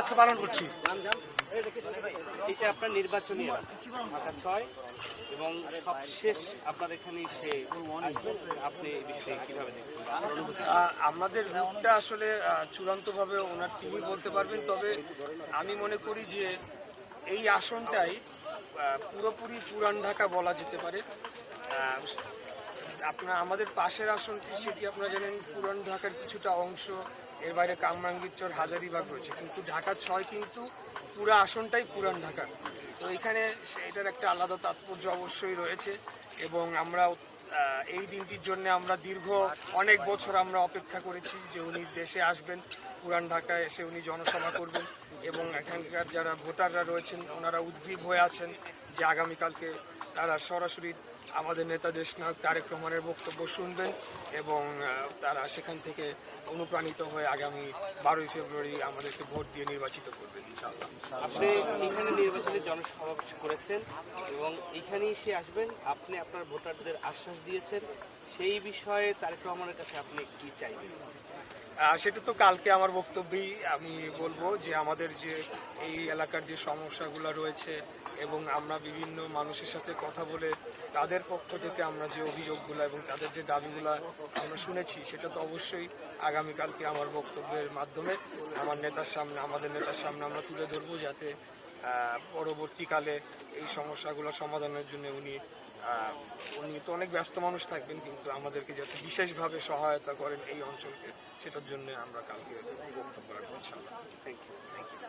আজকে পালন করছি। এটা আপনার নির্বাচনী ঢাকা ছয়। এবং সবশেষ আপনার এখানে সে আপনি এই বিষয়ে কীভাবে দেখছেন? আমাদের রূপটা আসলে চূড়ান্তভাবে ওনার তিনি বলতে পারবেন। তবে আমি মনে করি যে এই আসনটাই পুরোপুরি পুরান ঢাকা বলা যেতে পারে। আপনার আমাদের পাশের আসনটি সেটি আপনারা জানেন, পুরান ঢাকার কিছুটা অংশ, এর বাইরে কামরাঙ্গীরচর হাজারিবাগ রয়েছে। কিন্তু ঢাকা ছয় কিন্তু পুরো আসনটাই পুরান ঢাকার। তো এখানে এটার একটা আলাদা তাৎপর্য অবশ্যই রয়েছে এবং আমরা এই দিনটির জন্য আমরা দীর্ঘ অনেক বছর আমরা অপেক্ষা করেছি যে উনি দেশে আসবেন, পুরান ঢাকায় এসে উনি জনসভা করবেন এবং এখানকার যারা ভোটাররা রয়েছেন, ওনারা উদ্গ্রীব হয়ে আছেন যে আগামীকালকে তারা সরাসরি আমাদের নেতা দেশ নায়ক তারেক রহমানের বক্তব্য শুনবেন এবং তারা সেখান থেকে অনুপ্রাণিত হয়ে আগামী বারোই ফেব্রুয়ারি আমাদেরকে ভোট দিয়ে নির্বাচিত করবেন ইনশাআল্লাহ। আপনি এখানে নির্বাচনী জনসভা করেছেন এবং এখানেই সে আসবেন। আপনি আপনার ভোটারদের আশ্বাস দিয়েছেন। সেই বিষয়ে তারেক রহমানের কাছে আপনি কি চাইবেন? সেটা তো কালকে আমার বক্তব্যেই আমি বলব যে আমাদের যে এই এলাকার যে সমস্যাগুলো রয়েছে এবং আমরা বিভিন্ন মানুষের সাথে কথা বলে তাদের পক্ষ থেকে আমরা যে অভিযোগগুলো এবং তাদের যে দাবিগুলো আমরা শুনেছি, সেটা তো অবশ্যই আগামীকালকে আমার বক্তব্যের মাধ্যমে আমার নেতার সামনে, আমাদের নেতার সামনে আমরা তুলে ধরবো যাতে পরবর্তীকালে এই সমস্যাগুলো সমাধানের জন্য উনি উনি তো অনেক ব্যস্ত মানুষ থাকবেন, কিন্তু আমাদেরকে যাতে বিশেষভাবে সহায়তা করেন এই অঞ্চলকে, সেটার জন্য আমরা কালকে বক্তব্য রাখব ইনশাল্লাহ থ্যাংক ইউ